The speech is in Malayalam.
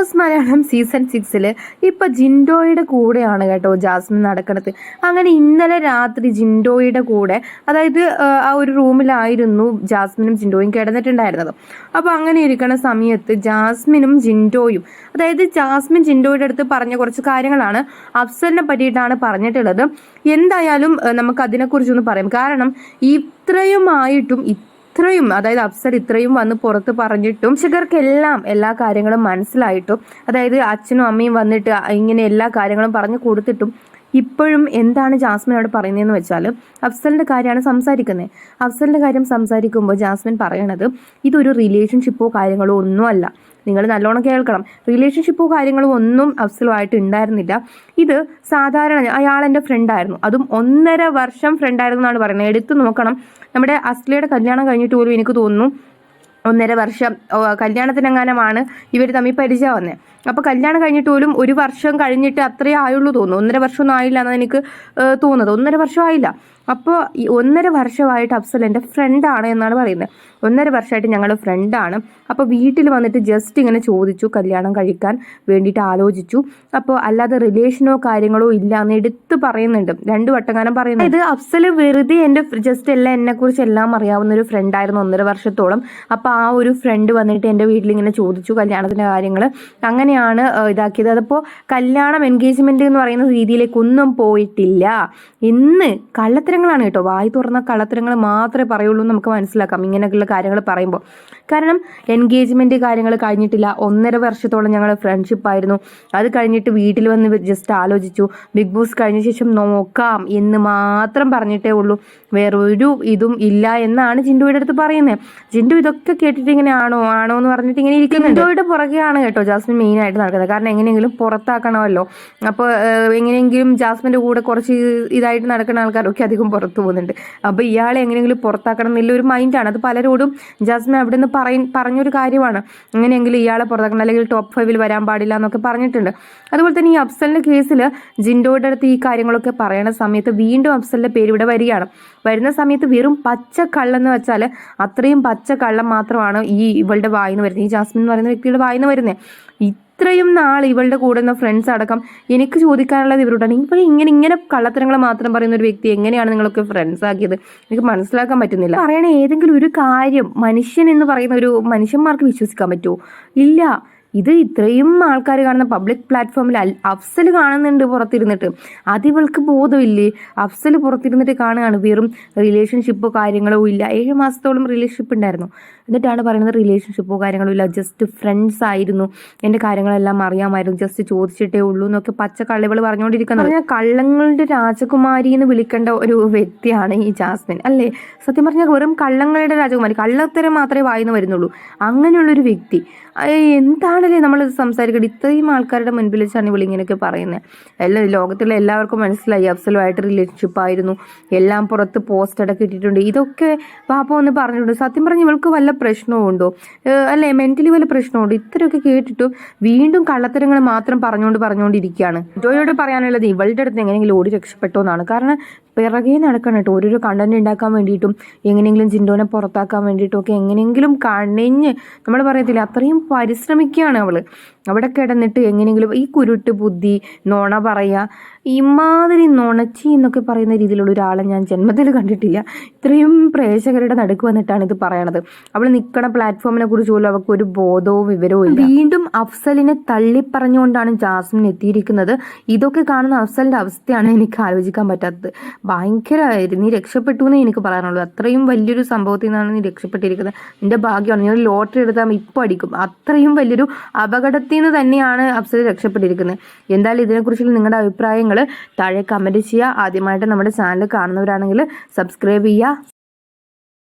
ബോസ് മലയാളം സീസൺ സിക്സിൽ ഇപ്പം ജിൻഡോയുടെ കൂടെയാണ് കേട്ടോ ജാസ്മിൻ നടക്കുന്നത് അങ്ങനെ ഇന്നലെ രാത്രി ജിൻഡോയുടെ കൂടെ അതായത് ആ, ഒരു റൂമിലായിരുന്നു ജാസ്മിനും ജിൻഡോയും കിടന്നിട്ടുണ്ടായിരുന്നത്. അപ്പോൾ അങ്ങനെ ഇരിക്കുന്ന സമയത്ത് ജാസ്മിനും ജിൻഡോയും അതായത് ജാസ്മിൻ ജിൻഡോയുടെ അടുത്ത് പറഞ്ഞ കുറച്ച് കാര്യങ്ങളാണ് അഫ്സലിനെ പറ്റിയിട്ടാണ് പറഞ്ഞിട്ടുള്ളത്. എന്തായാലും നമുക്ക് അതിനെക്കുറിച്ചൊന്ന് പറയാം. കാരണം ഇത്രയുമായിട്ടും ഇത്രയും അതായത് അഫ്സർ ഇത്രയും വന്ന് പുറത്ത് പറഞ്ഞിട്ടും ശിഖർക്കെല്ലാം എല്ലാ കാര്യങ്ങളും മനസ്സിലായിട്ടും. അതായത് അച്ഛനും അമ്മയും വന്നിട്ട് ഇങ്ങനെ എല്ലാ കാര്യങ്ങളും പറഞ്ഞു കൊടുത്തിട്ടും ഇപ്പോഴും എന്താണ് ജാസ്മിൻ അവിടെ പറയുന്നതെന്ന് വെച്ചാൽ അഫ്സലിന്റെ കാര്യമാണ് സംസാരിക്കുന്നത് അഫ്സലിന്റെ കാര്യം സംസാരിക്കുമ്പോൾ ജാസ്മിൻ പറയണത് ഇതൊരു റിലേഷൻഷിപ്പോ കാര്യങ്ങളോ ഒന്നുമല്ല നിങ്ങൾ നല്ലോണം കേൾക്കണം. റിലേഷൻഷിപ്പോ കാര്യങ്ങളോ ഒന്നും അഫ്സലുമായിട്ട് ഉണ്ടായിരുന്നില്ല. ഇത് സാധാരണ അയാൾ എന്റെ ഫ്രണ്ടായിരുന്നു അതും ഒന്നര വർഷം ഫ്രണ്ടായിരുന്നു എന്നാണ് പറയുന്നത്. എടുത്തു നോക്കണം. നമ്മുടെ അസ്ലിയുടെ കല്യാണം കഴിഞ്ഞിട്ട് പോലും എനിക്ക് തോന്നുന്നു ഒന്നര വർഷം കല്യാണത്തിനെങ്ങാനമാണ് ഇവർ തമ്മിൽ പരിചയം വന്നത് അപ്പോൾ കല്യാണം കഴിഞ്ഞിട്ട് പോലും ഒരു വർഷം കഴിഞ്ഞിട്ട് അത്രേ ആയുള്ളൂ തോന്നുന്നു. ഒന്നര വർഷമൊന്നും ആയില്ല എന്നാണ് എനിക്ക് തോന്നുന്നത്. ഒന്നര വർഷം ആയില്ല. അപ്പോൾ ഈ ഒന്നര വർഷമായിട്ട് അഫ്സൽ എന്റെ ഫ്രണ്ടാണ് എന്നാണ് പറയുന്നത്. ഒന്നര വർഷമായിട്ട് ഞങ്ങൾ ഫ്രണ്ടാണ് അപ്പോൾ വീട്ടിൽ വന്നിട്ട് ജസ്റ്റ് ഇങ്ങനെ ചോദിച്ചു കല്യാണം കഴിക്കാൻ വേണ്ടിയിട്ട് ആലോചിച്ചു. അപ്പോൾ അല്ലാതെ റിലേഷനോ കാര്യങ്ങളോ ഇല്ല എന്ന് എടുത്ത് പറയുന്നുണ്ട്. രണ്ടു വട്ടങ്ങാനം പറയുന്നത് ഇത് അഫ്സൽ വെറുതെ എന്റെ ജസ്റ്റ് എല്ലാം എന്നെക്കുറിച്ച് എല്ലാം അറിയാവുന്ന ഒരു ഫ്രണ്ടായിരുന്നു ഒന്നര വർഷത്തോളം. അപ്പോൾ ആ ഒരു ഫ്രണ്ട് വന്നിട്ട് എന്റെ വീട്ടിൽ ഇങ്ങനെ ചോദിച്ചു കല്യാണത്തിന്റെ കാര്യങ്ങൾ അങ്ങനെയാണ് ഇതാക്കിയത്. അതിപ്പോൾ കല്യാണം എൻഗേജ്മെന്റ് എന്ന് പറയുന്ന രീതിയിലേക്കൊന്നും പോയിട്ടില്ല. ഇന്ന് കള്ളത്തരങ്ങളാണ് കേട്ടോ. വായി തുറന്ന കള്ളത്തരങ്ങൾ മാത്രമേ പറയുള്ളൂ നമുക്ക് മനസ്സിലാക്കാം. ഇങ്ങനെയൊക്കെയുള്ള കാര്യങ്ങൾ പറയുമ്പോൾ. കാരണം എൻഗേജ്മെന്റ് കാര്യങ്ങൾ കഴിഞ്ഞിട്ടില്ല. ഒന്നര വർഷത്തോളം ഞങ്ങൾ ഫ്രണ്ട്ഷിപ്പ് ആയിരുന്നു. അത് കഴിഞ്ഞിട്ട് വീട്ടിൽ വന്ന് ജസ്റ്റ് ആലോചിച്ചു. ബിഗ് ബോസ് കഴിഞ്ഞ ശേഷം നോക്കാം എന്ന് മാത്രം പറഞ്ഞിട്ടേ ഉള്ളൂ. വേറൊരു ഇതും ഇല്ല എന്നാണ് ജിൻഡോയുടെ അടുത്ത് പറയുന്നത്. ജിൻഡു ഇതൊക്കെ കേട്ടിട്ട് ഇങ്ങനെ ആണോ ആണോ എന്ന് പറഞ്ഞിട്ട് ഇങ്ങനെ ഇരിക്കുന്നുണ്ട്. ജിൻഡോയുടെ പുറകെയാണ് കേട്ടോ ജാസ്മിൻ മെയിൻ ആയിട്ട് നടക്കുന്നത്. കാരണം എങ്ങനെയെങ്കിലും പുറത്താക്കണമല്ലോ. അപ്പോൾ എങ്ങനെയെങ്കിലും ജാസ്മിന്റെ കൂടെ കുറച്ച് ഇതായിട്ട് നടക്കുന്ന ആൾക്കാരൊക്കെ അധികം പുറത്തു പോകുന്നുണ്ട്. അപ്പോൾ ഇയാളെ എങ്ങനെയെങ്കിലും പുറത്താക്കണം എന്നുള്ള ഒരു മൈൻഡാണ് അത് പലരോടും ജാസ്മിൻ അവിടെ നിന്ന് പറയ പറഞ്ഞൊരു കാര്യമാണ്. എങ്ങനെയെങ്കിലും ഇയാളെ പുറത്താക്കണം അല്ലെങ്കിൽ ടോപ്പ് ഫൈവിൽ വരാൻ പാടില്ല എന്നൊക്കെ പറഞ്ഞിട്ടുണ്ട്. അതുപോലെ തന്നെ ഈ അഫ്സലിന്റെ കേസിൽ ജിൻഡോയുടെ അടുത്ത് ഈ കാര്യങ്ങളൊക്കെ പറയണ സമയത്ത് വീണ്ടും അഫ്സലിന്റെ പേര് ഇവിടെ വരികയാണ്. വരുന്ന സമയത്ത് വെറും പച്ച കള്ളെന്ന് വെച്ചാൽ അത്രയും പച്ച കള്ളം മാത്രമാണ് ഈ ഇവളുടെ വായിന്ന് വരുന്നത്. ഈ ജാസ്മിൻ എന്ന് പറയുന്ന വ്യക്തിയുടെ വായിന്ന് വരുന്നത്. ഇത്രയും നാൾ ഇവളുടെ കൂടെ നിന്ന് ഫ്രണ്ട്സ് അടക്കം എനിക്ക് ചോദിക്കാനുള്ളത് ഇവരോടാണ്. ഇപ്പോൾ ഇങ്ങനെ ഇങ്ങനെ കള്ളത്തരങ്ങൾ മാത്രം പറയുന്ന ഒരു വ്യക്തി എങ്ങനെയാണ് നിങ്ങളൊക്കെ ഫ്രണ്ട്സ് ആക്കിയത്? എനിക്ക് മനസ്സിലാക്കാൻ പറ്റുന്നില്ല. പറയണ ഏതെങ്കിലും ഒരു കാര്യം മനുഷ്യൻ എന്ന് പറയുന്ന ഒരു മനുഷ്യന്മാർക്ക് വിശ്വസിക്കാൻ പറ്റുമോ? ഇല്ല. ഇത് ഇത്രയും ആൾക്കാർ കാണുന്ന പബ്ലിക് പ്ലാറ്റ്ഫോമിൽ അഫ്സൽ കാണുന്നുണ്ട് പുറത്തിരുന്നിട്ട്. അതിവൾക്ക് ബോധമില്ലേ? അഫ്സൽ പുറത്തിരുന്നിട്ട് കാണുകയാണ്. വെറും റിലേഷൻഷിപ്പോ കാര്യങ്ങളോ ഇല്ല. ഏഴ് മാസത്തോളം റിലേഷൻഷിപ്പ് ഉണ്ടായിരുന്നു. എന്നിട്ടാണ് പറയുന്നത് റിലേഷൻഷിപ്പോ കാര്യങ്ങളോ ഇല്ല. ജസ്റ്റ് ഫ്രണ്ട്സ് ആയിരുന്നു. എന്റെ കാര്യങ്ങളെല്ലാം അറിയാമായിരുന്നു. ജസ്റ്റ് ചോദിച്ചിട്ടേ ഉള്ളൂ എന്നൊക്കെ പച്ച കള്ളികൾ പറഞ്ഞുകൊണ്ടിരിക്കുന്നത്. പറഞ്ഞാൽ കള്ളങ്ങളുടെ രാജകുമാരി എന്ന് വിളിക്കേണ്ട ഒരു വ്യക്തിയാണ് ഈ ജാസ്മിൻ. അല്ലേ? സത്യം പറഞ്ഞാൽ വെറും കള്ളങ്ങളുടെ രാജകുമാരി. കള്ളത്തരം മാത്രമേ വായിന്ന് വരുന്നുള്ളൂ. അങ്ങനെയുള്ളൊരു വ്യക്തി. അയ്യ, എന്താണല്ലേ നമ്മൾ സംസാരിക്കുന്നത് ഇത്രയും ആൾക്കാരുടെ മുൻപിൽ വെച്ചാണ് ഇവളിങ്ങനെയൊക്കെ പറയുന്നത് എല്ലാ ലോകത്തുള്ള എല്ലാവർക്കും മനസ്സിലായി. അഫ്സലുമായിട്ട് റിലേഷൻഷിപ്പ് ആയിരുന്നു. എല്ലാം പുറത്ത് പോസ്റ്റ് അടക്കം ഇട്ടിട്ടുണ്ട്. ഇതൊക്കെ പാപ്പ ഒന്ന് പറഞ്ഞിട്ടുണ്ട്. സത്യം പറഞ്ഞ് ഇവൾക്ക് വല്ല പ്രശ്നവും ഉണ്ടോ അല്ലേ മെന്റലി വല്ല പ്രശ്നമുണ്ടോ ഇത്രയൊക്കെ കേട്ടിട്ടും വീണ്ടും കള്ളത്തരങ്ങൾ മാത്രം പറഞ്ഞുകൊണ്ട് പറഞ്ഞുകൊണ്ടിരിക്കുകയാണ് ജോയോട് പറയാനുള്ളത് ഇവളുടെ അടുത്ത് എങ്ങനെയെങ്കിലും ഓടി രക്ഷപ്പെട്ടോ എന്നാണ് കാരണം പിറകെ നടക്കണം കേട്ടോ. ഓരോരോ കണ്ടന്റ് ഉണ്ടാക്കാൻ വേണ്ടിയിട്ടും എങ്ങനെയെങ്കിലും ജിൻഡോനെ പുറത്താക്കാൻ വേണ്ടിയിട്ടും ഒക്കെ എങ്ങനെയെങ്കിലും കണിഞ്ഞ് നമ്മൾ പറയത്തില്ല അത്രയും പരിശ്രമിക്കുകയാണ് അവൾ. അവിടെ കിടന്നിട്ട് എങ്ങനെയെങ്കിലും ഈ കുരുട്ട് ബുദ്ധി നോണ പറയുക ഇമാതിരി നുണച്ചി എന്നൊക്കെ പറയുന്ന രീതിയിലുള്ള ഒരാളെ ഞാൻ ജന്മത്തിൽ കണ്ടിട്ടില്ല. ഇത്രയും പ്രേക്ഷകരുടെ നടുക്ക് വന്നിട്ടാണ് ഇത് പറയണത്. അവൾ നിൽക്കണ പ്ലാറ്റ്ഫോമിനെ കുറിച്ച് പോലും അവൾക്ക് ഒരു ബോധവും വിവരവും ഇല്ല. വീണ്ടും അഫ്സലിനെ തള്ളിപ്പറഞ്ഞുകൊണ്ടാണ് ജാസ്മിൻ എത്തിയിരിക്കുന്നത്. ഇതൊക്കെ കാണുന്ന അഫ്സലിന്റെ അവസ്ഥയാണ് എനിക്ക് ആലോചിക്കാൻ പറ്റാത്തത്. ഭയങ്കരമായിരുന്നു നീ രക്ഷപ്പെട്ടു എന്നേ എനിക്ക് പറയാനുള്ളൂ. അത്രയും വലിയൊരു സംഭവത്തിൽ നിന്നാണ് നീ രക്ഷപ്പെട്ടിരിക്കുന്നത്. നിന്റെ ഭാഗ്യമാണ്. ഞാൻ ലോട്ടറി എടുത്താൽ ഇപ്പം അടിക്കും. അത്രയും വലിയൊരു അപകടത്തിൽ നിന്ന് തന്നെയാണ് അഫ്സൽ രക്ഷപ്പെട്ടിരിക്കുന്നത്. എന്തായാലും ഇതിനെക്കുറിച്ചുള്ള നിങ്ങളുടെ അഭിപ്രായങ്ങൾ താഴെ കമന്റ് ചെയ്യുക ആദ്യമായിട്ട് നമ്മുടെ ചാനൽ കാണുന്നവരാണെങ്കിൽ സബ്സ്ക്രൈബ് ചെയ്യുക